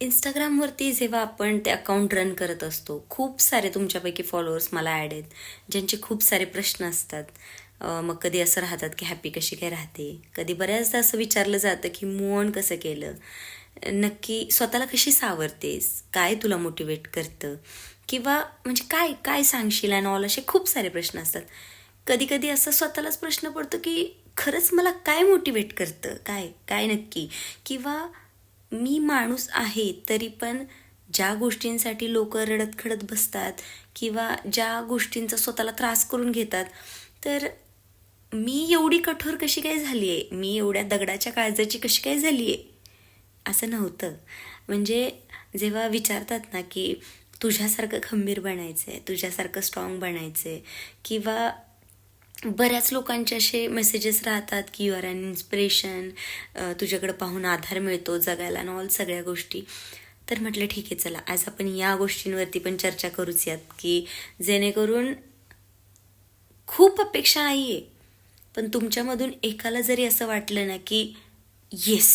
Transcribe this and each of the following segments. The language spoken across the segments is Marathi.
इंस्टाग्रामवरती जेव्हा आपण ते अकाउंट रन करत असतो खूप सारे तुमच्यापैकी फॉलोअर्स मला ॲड आहेत ज्यांचे खूप सारे प्रश्न असतात. मग कधी असं राहतात की हॅपी कशी काय राहते? कधी बऱ्याचदा असं विचारलं जातं की मूव ऑन कसं केलं? नक्की स्वतःला कशी सावरतेस? काय तुला मोटिवेट करतं? किंवा म्हणजे काय काय सांगशील अँड ऑल असे खूप सारे प्रश्न असतात. कधी कधी असं स्वतःलाच प्रश्न पडतो की खरंच मला काय मोटिवेट करतं? काय काय नक्की? किंवा मी माणूस आहे तरी पण ज्या गोष्टींसाठी लोक रडत खडत बसतात किंवा ज्या गोष्टींचा स्वतःला त्रास करून घेतात तर मी एवढी कठोर कशी काय झाली आहे मी एवढ्या दगडाच्या काळजाची कशी काय झाली आहे असं नव्हतं. म्हणजे जेव्हा विचारतात ना की तुझ्यासारखं खंबीर बनायचं आहे तुझ्यासारखं स्ट्रॉंग बनायचं आहे किंवा बऱ्याच लोकांचे असे मेसेजेस राहतात की यू आर अन इन्स्पिरेशन तुझ्याकडे पाहून आधार मिळतो जगायला आणि ऑल सगळ्या गोष्टी. तर म्हटलं ठीक आहे चला. आज आपण या गोष्टींवरती पण चर्चा करूच यात की जेणेकरून खूप अपेक्षा नाही आहे पण तुमच्यामधून एकाला जरी असं वाटलं ना की येस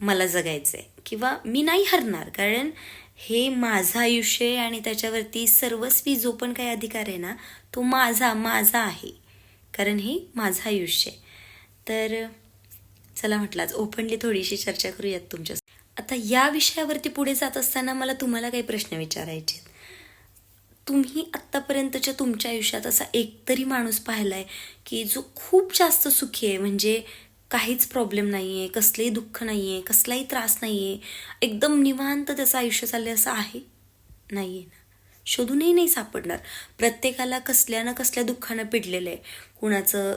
मला जगायचं आहे किंवा मी नाही हरणार. कारण हे माझं आयुष्य आहे आणि त्याच्यावरती सर्वस्वी जो पण काही अधिकार आहे ना तो माझा माझा आहे. कारण हे माझं आयुष्य आहे. तर चला म्हटलं आज ओपनली थोडीशी चर्चा करूयात तुमच्या आता या विषयावरती पुढे जात असताना मला तुम्हाला काही प्रश्न विचारायचे तुम्ही आत्तापर्यंतच्या तुमच्या आयुष्यात असा एकतरी माणूस पाहिला आहे की जो खूप जास्त सुखी आहे म्हणजे काहीच प्रॉब्लेम नाही आहे कसलंही दुःख नाही आहे कसलाही त्रास नाही आहे एकदम निवांत त्याचं आयुष्य चालले असं आहे? नाही आहे ना. शोधूनही नाही सापडणार. प्रत्येकाला कसल्या ना कसल्या दुःखानं पिडलेलं आहे. कुणाचं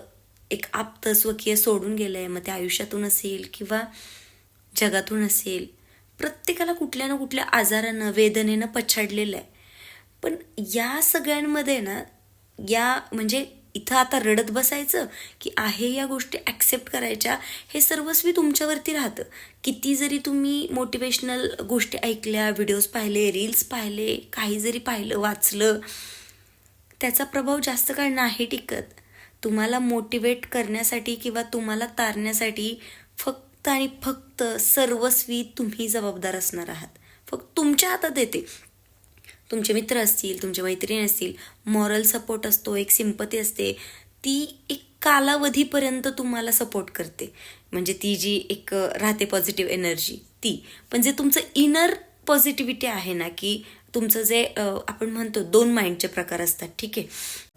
एक आप्त स्वकीय सोडून गेलं आहे मग ते आयुष्यातून असेल किंवा जगातून असेल. प्रत्येकाला कुठल्या ना कुठल्या आजारानं वेदनेनं पछाडलेलं आहे. पण या सगळ्यांमध्ये ना या म्हणजे इथं आता रडत बसायचं की आहे या गोष्टी ॲक्सेप्ट करायच्या हे सर्वस्वी तुमच्यावरती राहतं. किती जरी तुम्ही मोटिवेशनल गोष्टी ऐकल्या व्हिडिओज पाहिले रील्स पाहिले काही जरी पाहिलं वाचलं त्याचा प्रभाव जास्त काळ नाही टिकत. तुम्हाला मोटिवेट करण्यासाठी किंवा तुम्हाला तारण्यासाठी फक्त आणि फक्त सर्वस्वी तुम्ही जबाबदार असणार आहात. फक्त तुमच्या हातात येते. तुमचे मित्र असतील तुमचे मैत्रिणी असतील मॉरल सपोर्ट असतो एक सिंपती असते ती एक कालावधीपर्यंत तुम्हाला सपोर्ट करते. म्हणजे ती जी एक राहते पॉझिटिव्ह एनर्जी ती. पण जे तुमचं इनर पॉझिटिव्हिटी आहे ना की तुमचं जे आपण म्हणतो दोन माइंडचे प्रकार असतात ठीक आहे?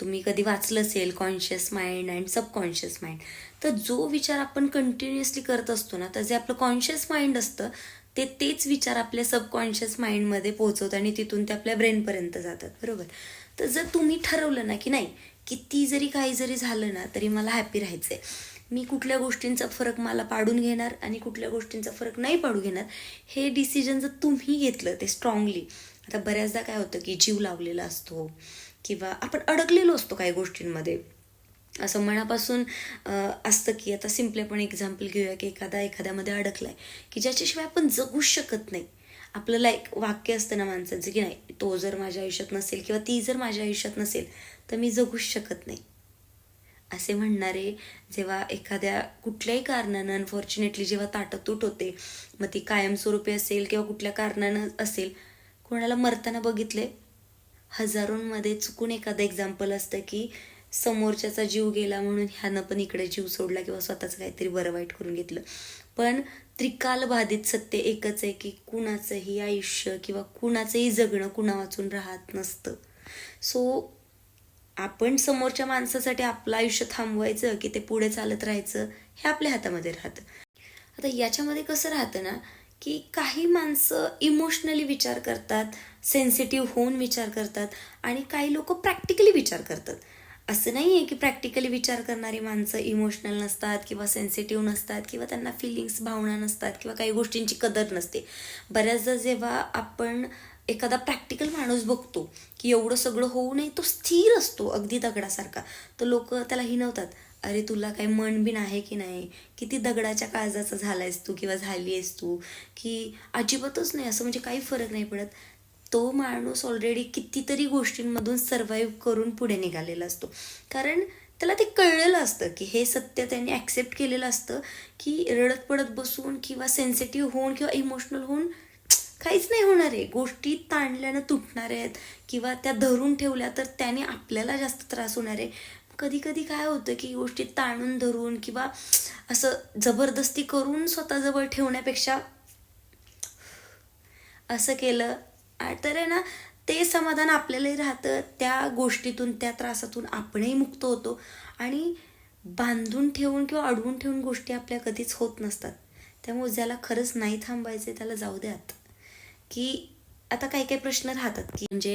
तुम्ही कधी वाचलं असेल conscious mind and subconscious mind तर जो विचार आपण कंटिन्युअसली करत असतो ना तर जे आपलं कॉन्शियस माइंड असतं ते तेच विचार आपल्या सबकॉन्शियस माइंडमध्ये पोहोचवतात आणि तिथून ते आपल्या ब्रेनपर्यंत जातात बरोबर? तर जर तुम्ही ठरवलं ना की नाही किती जरी काही जरी झालं ना तरी मला हॅपी राहायचं आहे मी कुठल्या गोष्टींचा फरक मला पाडून घेणार आणि कुठल्या गोष्टींचा फरक नाही पाडू घेणार हे डिसिजन जर तुम्ही घेतलं ते स्ट्रॉंगली आता बऱ्याचदा काय होतं की जीव लावलेला असतो किंवा आपण अडकलेलो असतो काही गोष्टींमध्ये असं मनापासून असतं की आता सिम्पली आपण एक्झाम्पल घेऊया की एखादा एखाद्यामध्ये अडकलाय की ज्याच्याशिवाय आपण जगूच शकत नाही. आपल्याला एक वाक्य असतं ना माणसाचं की नाही तो जर माझ्या आयुष्यात नसेल किंवा ती जर माझ्या आयुष्यात नसेल तर मी जगूच शकत नाही. असे म्हणणारे जेव्हा एखाद्या कुठल्याही कारणानं अनफॉर्च्युनेटली जेव्हा ताटतूट होते मग ती कायमस्वरूपी असेल किंवा कुठल्या कारणानं असेल कोणाला मरताना बघितले हजारोंमध्ये चुकून एखादं एक्झाम्पल असतं की समोरच्याचा जीव गेला म्हणून ह्यानं पण इकडे जीव सोडला किंवा स्वतःचं काहीतरी बरं वाईट करून घेतलं. पण त्रिकालबाधित सत्य एकच आहे की कुणाचंही आयुष्य किंवा कुणाचंही जगणं कुणा वाचून राहत नसतं. सो आपण समोरच्या माणसासाठी आपलं आयुष्य थांबवायचं की ते पुढे चालत राहायचं हे आपल्या हातामध्ये राहतं. आता याच्यामध्ये कसं राहतं ना की काही माणसं इमोशनली विचार करतात सेन्सिटिव्ह होऊन विचार करतात आणि काही लोक प्रॅक्टिकली विचार करतात. असं नाही आहे की प्रॅक्टिकली विचार करणारी माणसं इमोशनल नसतात किंवा सेन्सिटिव्ह नसतात किंवा त्यांना फिलिंग्स भावना नसतात किंवा काही गोष्टींची कदर नसते. बऱ्याचदा जेव्हा आपण एखादा प्रॅक्टिकल माणूस बघतो की एवढं सगळं होऊ नये तो स्थिर असतो अगदी दगडासारखा. तर लोक त्याला हिनवतात अरे तुला काही मन बिन आहे की नाही? किती दगडाच्या काळजाचा झालायस तू किंवा झाली आहेस तू? की अजिबातच नाही. असं म्हणजे काही फरक नाही पडत. तो माणूस ऑलरेडी कितीतरी गोष्टींमधून सर्व्हाइव्ह करून पुढे निघालेला असतो. कारण त्याला ते कळलेलं असतं की हे सत्य त्यांनी ॲक्सेप्ट केलेलं असतं की रडत पडत बसून किंवा सेन्सिटिव्ह होऊन किंवा इमोशनल होऊन काहीच नाही होणार आहे. गोष्टी ताणल्यानं तुटणार आहेत किंवा त्या धरून ठेवल्या तर त्याने आपल्याला जास्त त्रास होणार आहे. कधी कधी काय होतं की गोष्टी ताणून धरून किंवा असं जबरदस्ती करून स्वतःजवळ ठेवण्यापेक्षा असं केलं तर आहे ना ते समाधान आपल्यालाही राहतं. त्या गोष्टीतून त्या त्रासातून आपणही मुक्त होतो. आणि बांधून ठेवून किंवा अडवून ठेवून गोष्टी आपल्या कधीच होत नसतात. त्यामुळे ज्याला खरंच नाही थांबायचे त्याला जाऊ द्यात. की आता काही काही प्रश्न राहतात की म्हणजे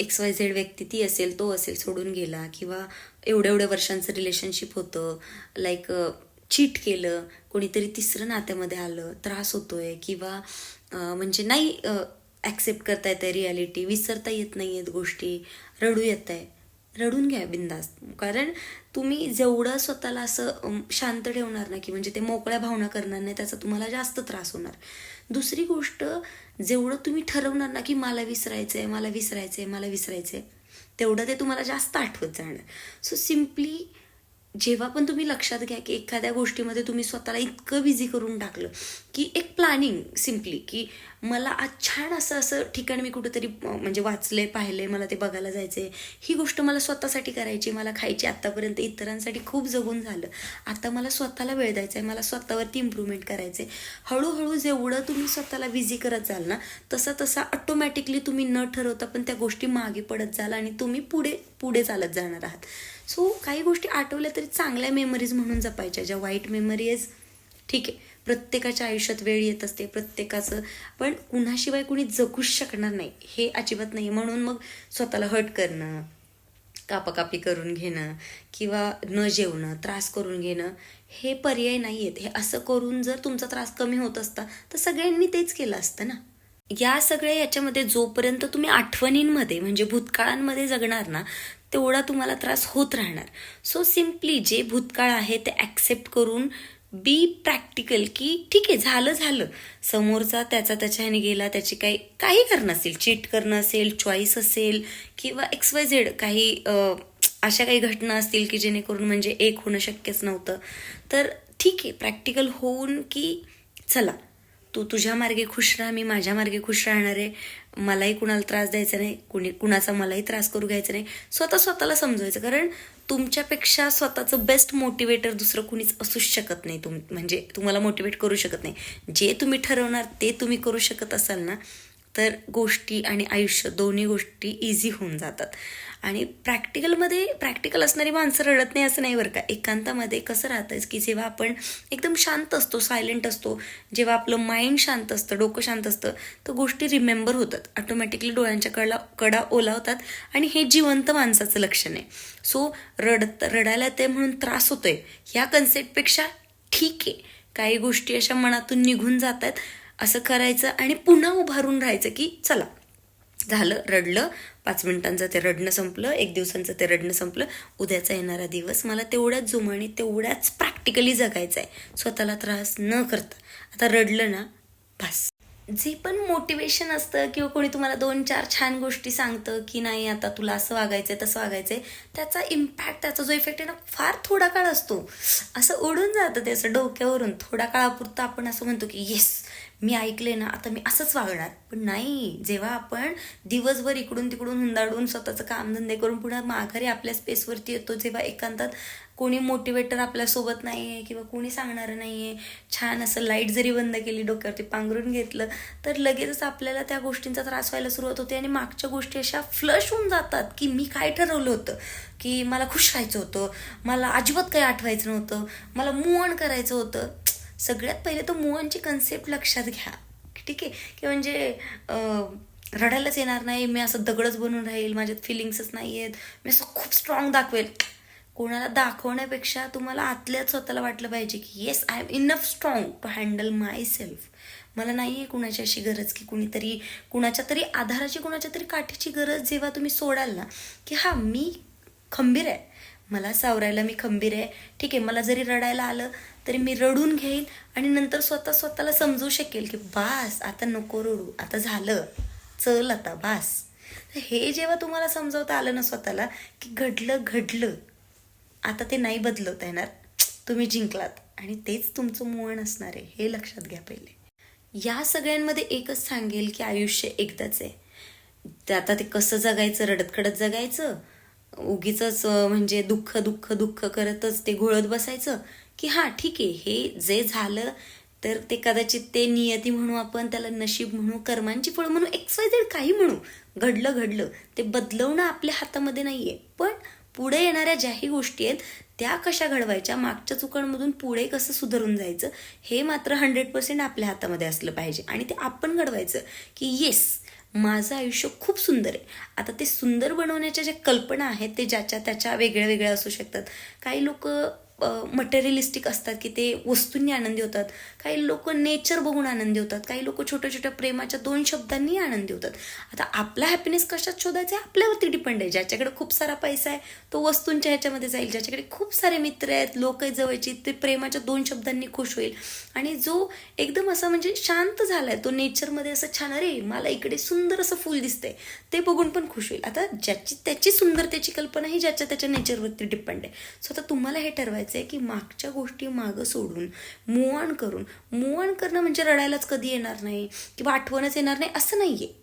एक्स वाय झेड व्यक्ती ती असेल तो असेल सोडून गेला किंवा एवढ्या एवढ्या वर्षांचं रिलेशनशिप होतं. लाईक चीट केलं कोणीतरी तिसरं नात्यामध्ये आलं त्रास होतोय किंवा म्हणजे नाही ॲक्सेप्ट करता येते रियालिटी विसरता येत नाही आहेत गोष्टी रडू येत आहे रडून घ्या बिंदास्त कारण तुम्ही जेवढं स्वतःला असं शांत ठेवणार ना की म्हणजे ते मोकळ्या भावना करणार नाही त्याचा तुम्हाला जास्त त्रास होणार. दुसरी गोष्ट जेवढं तुम्ही ठरवणार ना की मला विसरायचं आहे मला विसरायचं आहे मला विसरायचं आहे तेवढं ते तुम्हाला जास्त आठवत जाणार. सो सिम्पली जेव्हा पण तुम्ही लक्षात घ्या की एखाद्या गोष्टीमध्ये तुम्ही स्वतःला इतकं बिझी करून टाकलं की एक प्लॅनिंग सिम्पली की मला आज छान असं असं ठिकाण मी कुठेतरी म्हणजे वाचले पाहिले मला ते बघायला जायचे ही गोष्ट मला स्वतःसाठी करायची मला खायची आत्तापर्यंत इतरांसाठी खूप जगून झालं. आता मला स्वतःला वेळ द्यायचा आहे मला स्वतःवरती इम्प्रूव्हमेंट आहे हळूहळू जेवढं तुम्ही स्वतःला बिझी करत जाल ना तसा तसा ऑटोमॅटिकली तुम्ही न ठरवता पण त्या गोष्टी मागे पडत जाल आणि तुम्ही पुढे पुढे चालत जाणार आहात. सो काही गोष्टी आठवल्या तरी चांगल्या मेमरीज म्हणून जपायच्या ज्या वाईट मेमरीज ठीक आहे. प्रत्येकाच्या आयुष्यात वेळ येत असते प्रत्येकाचं पण कुणाशिवाय कुणी जगूच शकणार नाही हे अजिबात नाही. म्हणून मग स्वतःला हर्ट करणं कापाकापी करून घेणं किंवा न जेवणं त्रास करून घेणं हे पर्याय नाही आहेत. हे असं करून जर तुमचा त्रास कमी होत असता तर सगळ्यांनी तेच केलं असतं ना? या सगळ्या याच्यामध्ये जोपर्यंत तुम्ही आठवणींमध्ये म्हणजे भूतकाळांमध्ये जगणार ना तेवढा तुम्हाला त्रास होत राहणार. सो सिम्पली जे भूतकाळ आहे ते ॲक्सेप्ट करून बी प्रॅक्टिकल की ठीक आहे झालं झालं. समोरचा त्याचा त्याच्या ह्याने गेला त्याची काही काही करणं असेल चीट करणं असेल चॉईस असेल किंवा एक्स वाय झेड काही अशा काही घटना असतील की जेणेकरून म्हणजे एक होणं शक्यच नव्हतं. तर ठीक आहे प्रॅक्टिकल होऊन की चला. तू तुझ्या मार्गे खुश राहा मी माझ्या मार्गे खुश राहणार आहे. मलाही कुणाला त्रास द्यायचा नाही कुणी कुणाचा मलाही त्रास करू घ्यायचा नाही. स्वतः स्वतःला समजवायचं कारण तुमच्यापेक्षा स्वतःचं बेस्ट मोटिवेटर दुसरं कुणीच असूच शकत नाही. तुम म्हणजे तुम्हाला मोटिवेट करू शकत नाही. जे तुम्ही ठरवणार ते तुम्ही करू शकत असाल ना तर गोष्टी आणि आयुष्य दोन्ही गोष्टी इझी होऊन जातात. आणि प्रॅक्टिकलमध्ये प्रॅक्टिकल असणारी माणसं रडत नाही असं नाही बरं का. एकांतामध्ये कसं राहतं की जेव्हा आपण एकदम शांत असतो सायलेंट असतो जेव्हा आपलं माइंड शांत असतं डोकं शांत असतं तर गोष्टी रिमेंबर होतात. ऑटोमॅटिकली डोळ्यांच्या कडा कडा ओलावतात आणि हे जिवंत माणसाचं लक्षण आहे. सो रडत रडायला ते म्हणून त्रास होतोय. ह्या कन्सेप्टपेक्षा ठीक आहे. काही गोष्टी अशा मनातून निघून जातात असं करायचं आणि पुन्हा उभारून राहायचं की चला झालं रडलं पाच मिनिटांचं ते रडणं संपलं एक दिवसांचं ते रडणं संपलं उद्याचा येणारा दिवस. मला तेवढ्याच जुमाने तेवढ्याच प्रॅक्टिकली जगायचं आहे स्वतःला त्रास न करता. आता रडलं ना बस. जे पण मोटिवेशन असतं किंवा कोणी तुम्हाला दोन चार छान गोष्टी सांगतं की नाही आता तुला असं वागायचंय तसं वागायचंय त्याचा इम्पॅक्ट त्याचा जो इफेक्ट आहे ना फार थोडा काळ असतो. असं उडून जातं ते असं डोक्यावरून. थोडा काळापुरतं आपण असं म्हणतो की येस मी ऐकले ना आता मी असंच वागणार. पण नाही जेव्हा आपण दिवसभर इकडून तिकडून हुंदाडून स्वतःचं कामधंदे करून पुन्हा माघारी आपल्या स्पेसवरती येतो जेव्हा एकांतात कोणी मोटिवेटर आपल्यासोबत नाही आहे किंवा कोणी सांगणारं नाही आहे छान असं लाइट जरी बंद केली डोक्यावरती पांघरून घेतलं तर लगेचच आपल्याला त्या गोष्टींचा त्रास व्हायला सुरुवात होते आणि मागच्या गोष्टी अशा फ्लश होऊन जातात की मी काय ठरवलं होतं? की मला खुश राहायचं होतं मला अजिबात काही आठवायचं नव्हतं मला मूवण करायचं होतं. सगळ्यात पहिले तर मूव कन्सेप्ट लक्षात घ्या. ठीक आहे? की म्हणजे रडायलाच येणार नाही मी असं दगडच बनून राहील माझ्यात फिलिंग्सच नाही आहेत मी असं खूप स्ट्रॉंग दाखवेल. कोणाला दाखवण्यापेक्षा तुम्हाला आतल्याच स्वतःला वाटलं पाहिजे की yes I am enough strong to handle my self मला नाही आहे कुणाची अशी गरज की कुणीतरी कुणाच्या तरी आधाराची कुणाच्या तरी काठीची गरज जेव्हा तुम्ही सोडाल ना की हां मी खंबीर आहे. मला सावरायला मी खंबीर आहे. ठीक आहे मला जरी रडायला आलं तरी मी रडून घेईल आणि नंतर स्वतः स्वतःला समजू शकेल की बास आता नको रडू आता झालं. चल आता बास. हे जेव्हा तुम्हाला समजवता आलं ना स्वतःला की घडलं घडलं. आता ते नाही बदलवता येणार. तुम्ही जिंकलात आणि तेच तुमचं मोहन असणार आहे हे लक्षात घ्या पहिले. या सगळ्यांमध्ये एकच सांगेल की आयुष्य एकदाच आहे. ते आता ते कसं जगायचं रडत खडत जगायचं उगीच म्हणजे दुःख दुःख दुःख करतच ते घोळत बसायचं की हां ठीक आहे हे जे झालं तर ते कदाचित ते नियती म्हणू आपण त्याला नशीब म्हणू कर्मांची फळ म्हणू एक्स वाय झेड काही म्हणू. घडलं घडलं. ते बदलवणं आपल्या हातामध्ये नाहीये. पण पुढे येणाऱ्या ज्याही गोष्टी आहेत त्या कशा घडवायच्या मागच्या चुकांमधून पुढे कसं सुधारून जायचं हे मात्र हंड्रेड पर्सेंट आपल्या हातामध्ये असलं पाहिजे. आणि ते आपण घडवायचं की येस माझं आयुष्य खूप सुंदर आहे. आता ते सुंदर बनवण्याच्या ज्या कल्पना आहेत ते ज्याच्या त्याच्या वेगळ्या वेगळ्या असू शकतात. काही लोक मटेरियलिस्टिक असतात की ते वस्तूंनी आनंदी होतात. काही लोक नेचर बघून आनंदी होतात. काही लोक छोट्या छोट्या प्रेमाच्या दोन शब्दांनी आनंदी होतात. आता आपला हॅपीनेस कशात शोधायचा आहे? आपल्यावरती डिपेंड आहे. ज्याच्याकडे खूप सारा पैसा आहे तो वस्तूंच्या ह्याच्यामध्ये जाईल. ज्याच्याकडे खूप सारे मित्र आहेत लोक आहेत जवळची ते प्रेमाच्या दोन शब्दांनी खुश होईल. आणि जो एकदम असा म्हणजे शांत झालाय तो नेचरमध्ये असं छान अरे मला इकडे सुंदर असं फुल दिसतंय. ते बघून पण खुश होईल. आता ज्याची त्याची सुंदरतेची कल्पना ही ज्याच्या त्याच्या नेचरवरती डिपेंड आहे. सो आता तुम्हाला हे ठरवायचं आहे की मागच्या गोष्टी मागं सोडून मूव ऑन करून मूव ऑन करणं म्हणजे रडायलाच कधी येणार नाही किंवा आठवणच येणार नाही असं नाही आहे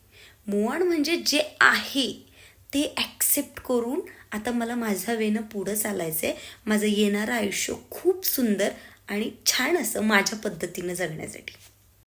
मूव ऑन म्हणजे जे आहे ते ॲक्सेप्ट करून आता मला माझा वेनं पुढं चालायचं आहे माझं येणारं आयुष्य खूप सुंदर आणि छान असं माझ्या पद्धतीनं जगण्यासाठी.